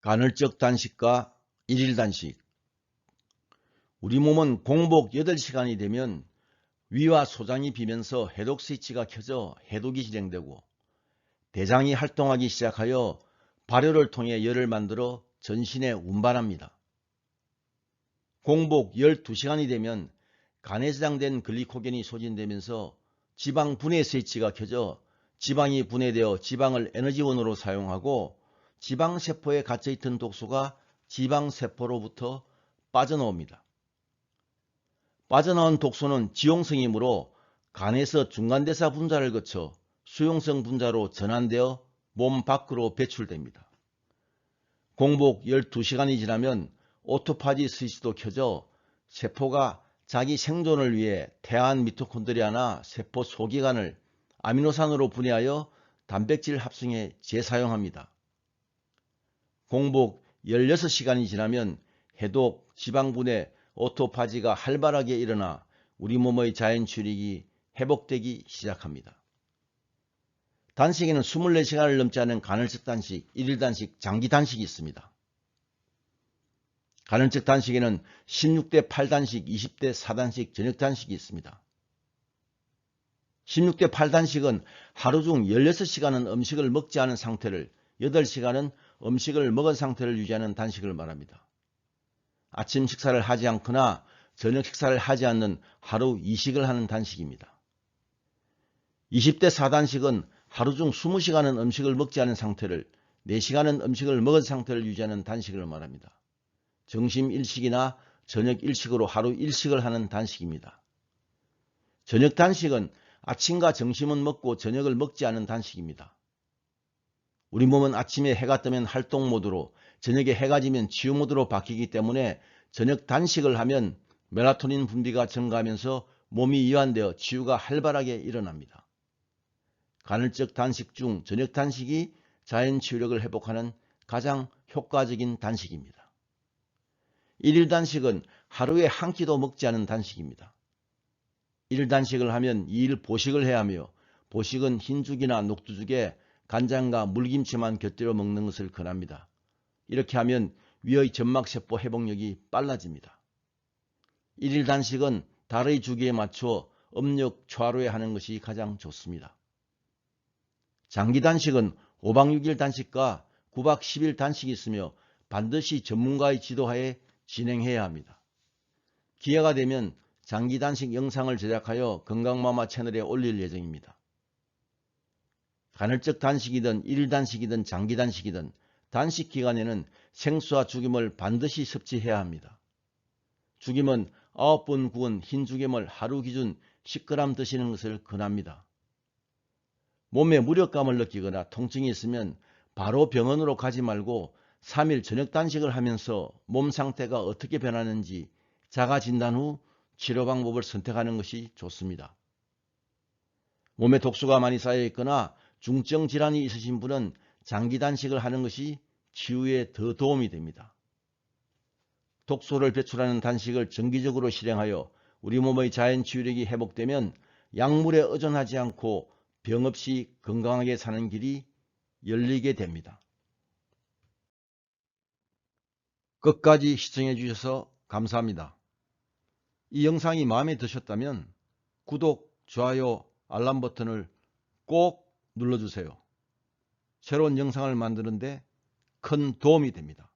간헐적 단식과 일일 단식 우리 몸은 공복 8시간이 되면 위와 소장이 비면서 해독 스위치가 켜져 해독이 진행되고 대장이 활동하기 시작하여 발효를 통해 열을 만들어 전신에 운반합니다. 공복 12시간이 되면 간에 저장된 글리코겐이 소진되면서 지방 분해 스위치가 켜져 지방이 분해되어 지방을 에너지원으로 사용하고 지방세포에 갇혀있던 독소가 지방세포로부터 빠져나옵니다. 빠져나온 독소는 지용성이므로 간에서 중간대사 분자를 거쳐 수용성 분자로 전환되어 몸 밖으로 배출됩니다. 공복 12시간이 지나면 오토파지 스위치도 켜져 세포가 자기 생존을 위해 태안 미토콘드리아나 세포 소기관을 아미노산으로 분해하여 단백질 합성에 재사용합니다. 공복 16시간이 지나면 해독, 지방분해, 오토파지가 활발하게 일어나 우리 몸의 자연 출익이 회복되기 시작합니다. 단식에는 24시간을 넘지 않은 간헐적 단식, 1일 단식, 장기 단식이 있습니다. 간헐적 단식에는 16대 8단식, 20대 4단식, 저녁 단식이 있습니다. 16대 8단식은 하루 중 16시간은 음식을 먹지 않은 상태를 8시간은 음식을 먹은 상태를 유지하는 단식을 말합니다. 아침 식사를 하지 않거나 저녁 식사를 하지 않는 하루 이식을 하는 단식입니다. 20대 4단식은 하루 중 20시간은 음식을 먹지 않은 상태를 4시간은 음식을 먹은 상태를 유지하는 단식을 말합니다. 점심 일식이나 저녁 일식으로 하루 일식을 하는 단식입니다. 저녁 단식은 아침과 점심은 먹고 저녁을 먹지 않은 단식입니다. 우리 몸은 아침에 해가 뜨면 활동 모드로 저녁에 해가 지면 치유 모드로 바뀌기 때문에 저녁 단식을 하면 멜라토닌 분비가 증가하면서 몸이 이완되어 치유가 활발하게 일어납니다. 간헐적 단식 중 저녁 단식이 자연 치유력을 회복하는 가장 효과적인 단식입니다. 일일 단식은 하루에 한 끼도 먹지 않은 단식입니다. 일일 단식을 하면 2일 보식을 해야 하며 보식은 흰죽이나 녹두죽에 간장과 물김치만 곁들여 먹는 것을 권합니다. 이렇게 하면 위의 점막세포 회복력이 빨라집니다. 일일 단식은 달의 주기에 맞춰 음력 초하루에 하는 것이 가장 좋습니다. 장기 단식은 5박 6일 단식과 9박 10일 단식이 있으며 반드시 전문가의 지도하에 진행해야 합니다. 기회가 되면 장기 단식 영상을 제작하여 건강마마 채널에 올릴 예정입니다. 간헐적 단식이든 일일 단식이든 장기 단식이든 단식 기간에는 생수와 죽임을 반드시 섭취해야 합니다. 죽임은 9번 구운 흰 죽임을 하루 기준 10g 드시는 것을 권합니다. 몸에 무력감을 느끼거나 통증이 있으면 바로 병원으로 가지 말고 3일 저녁 단식을 하면서 몸 상태가 어떻게 변하는지 자가 진단 후 치료 방법을 선택하는 것이 좋습니다. 몸에 독소가 많이 쌓여 있거나 중증 질환이 있으신 분은 장기 단식을 하는 것이 치유에 더 도움이 됩니다. 독소를 배출하는 단식을 정기적으로 실행하여 우리 몸의 자연 치유력이 회복되면 약물에 의존하지 않고 병 없이 건강하게 사는 길이 열리게 됩니다. 끝까지 시청해 주셔서 감사합니다. 이 영상이 마음에 드셨다면 구독, 좋아요, 알람 버튼을 꼭 눌러주세요. 새로운 영상을 만드는데 큰 도움이 됩니다.